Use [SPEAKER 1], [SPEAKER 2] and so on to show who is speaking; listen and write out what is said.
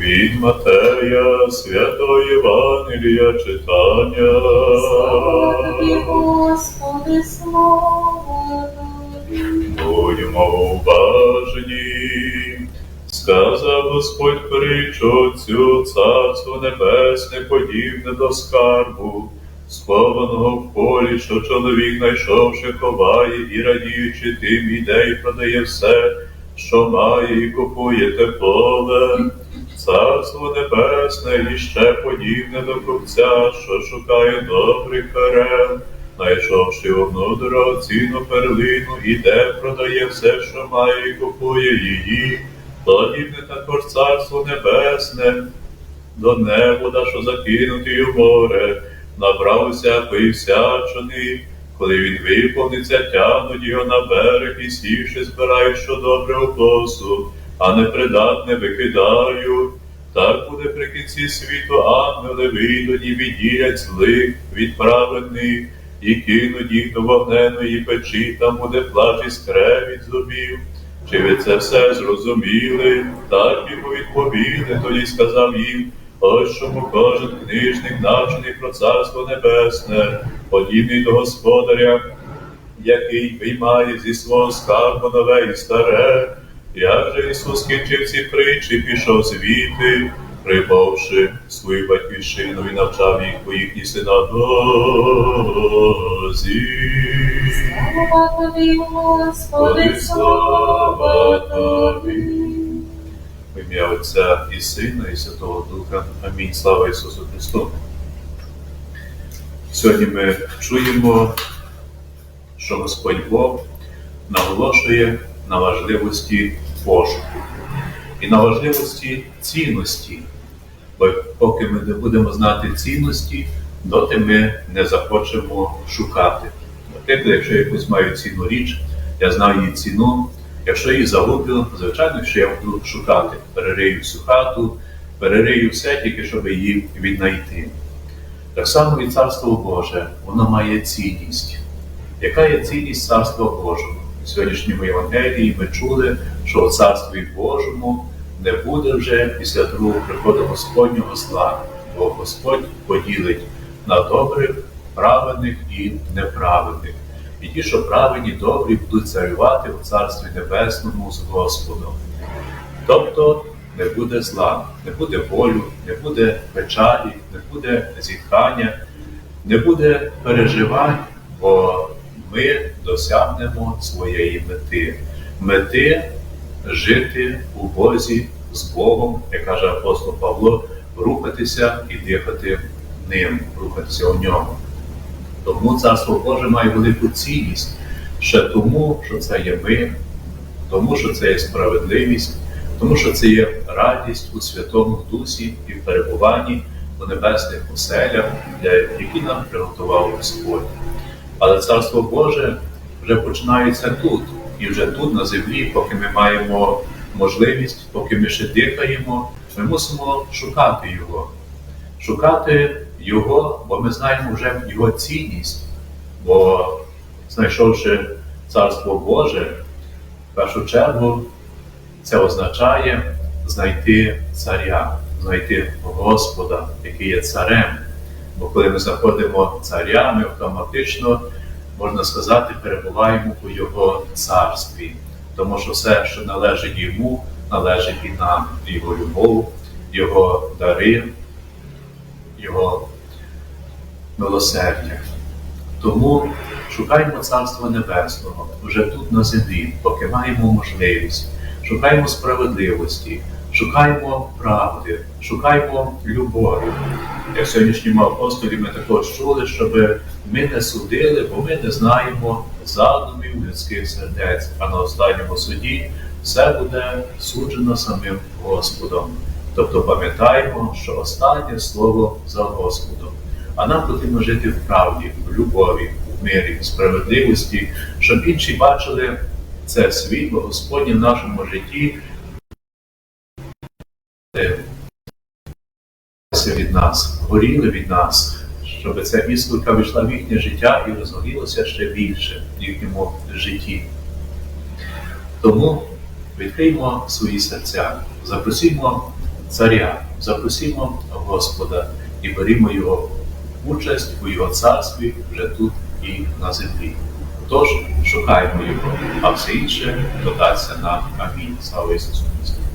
[SPEAKER 1] Від Матея святого Євангелія читання.
[SPEAKER 2] Слава тобі, Господи, слава тобі.
[SPEAKER 1] Будьмо уважні. Сказав Господь притчу цю царство небесне подібне до скарбу, схованого в полі, що чоловік, знайшовши, ховає і радіючи тим, іде і продає все, що має, і купує те поле. Царство небесне і ще подібне до купця, що шукає добрих перел, знайшовши одну дорогоцінну перлину, іде, продає все, що має, і купує її. Подібне також царство небесне, до небода, що закинутий у море, набрався всячини, коли він виповниться, тягнуть його на берег і сівши, збирають, що добре у косу, а непридатне викидають. Так буде при кінці світу ангели вийдуть і відділять злих від праведних, і кинуть їх до вогненої печі, там буде плач і скревіт зубів. Чи ви це все зрозуміли? Так йому відповіли, тоді сказав їм, ось чому кожен книжник, навчений про царство небесне, подібний до господаря, який виймає зі свого скарбу нове і старе. Як же Ісус кінчив ці притчі, пішов звідти, прибувши свою батьківщину і навчав їх по їхній синагозі.
[SPEAKER 2] Слава тобі, Господи, слава тобі.
[SPEAKER 1] В ім'я Отця і Сина, і Святого Духа. Амінь. Слава Ісусу Христу. Сьогодні ми чуємо, що Господь Бог наголошує на важливості пошуку і на важливості цінності. Бо поки ми не будемо знати цінності, доти ми не захочемо шукати. Наприклад, якщо я якусь маю цінну річ, я знаю її ціну. Якщо її загублю, звичайно, що я буду шукати, перерию всю хату, перерию все, тільки щоб її віднайти. Так само і Царство Боже, воно має цінність. Яка є цінність Царства Божого? Сьогоднішньому Євангелії ми чули, що у Царстві Божому не буде вже після другого приходу Господнього зла, бо Господь поділить на добрих, праведних і неправедних. І ті, що праведні, добрі, будуть царювати у Царстві Небесному з Господом. Тобто не буде зла, не буде болю, не буде печалі, не буде зітхання, не буде переживань, бо ми досягнемо своєї мети. Мети жити у Бозі з Богом, як каже апостол Павло, рухатися і дихати ним, рухатися у ньому. Тому Царство Боже має велику цінність ще тому, що це є мир, тому що це є справедливість, тому що це є радість у Святому Дусі і в перебуванні у небесних оселях, для які нам приготував Господь. Але Царство Боже вже починається тут, і вже тут, на землі, поки ми маємо можливість, поки ми ще дихаємо, ми мусимо шукати Його. Шукати Його, бо ми знаємо вже Його цінність, бо знайшовши Царство Боже, в першу чергу це означає знайти царя, знайти Господа, який є царем. Бо коли ми знаходимо царя, ми автоматично, можна сказати, перебуваємо у Його царстві, тому що все, що належить йому, належить і нам, Його любов, Його дари, Його милосердя. Тому шукаємо Царства Небесного вже тут на землі, поки маємо можливість. Шукаємо справедливості, шукаємо правди, шукаємо любові. Як в сьогоднішньому апостолі ми також чули, щоб ми не судили, бо ми не знаємо задумів людських сердець, а на останньому суді все буде суджено самим Господом. Тобто пам'ятаємо, що останнє слово за Господом. А нам потрібно жити в правді, в любові, в мирі, в справедливості, щоб інші бачили це світло Господнє в нашому житті від нас, горіли від нас, щоб ця іскорка вийшла в їхнє життя і розгорілося ще більше в їхньому житті. Тому відкриємо свої серця, запросімо царя. Запросімо Господа і берімо його участь у його царстві вже тут і на землі. Тож шукаємо його, а все інше додаться нам. Амінь. Слава Ісусу Христу!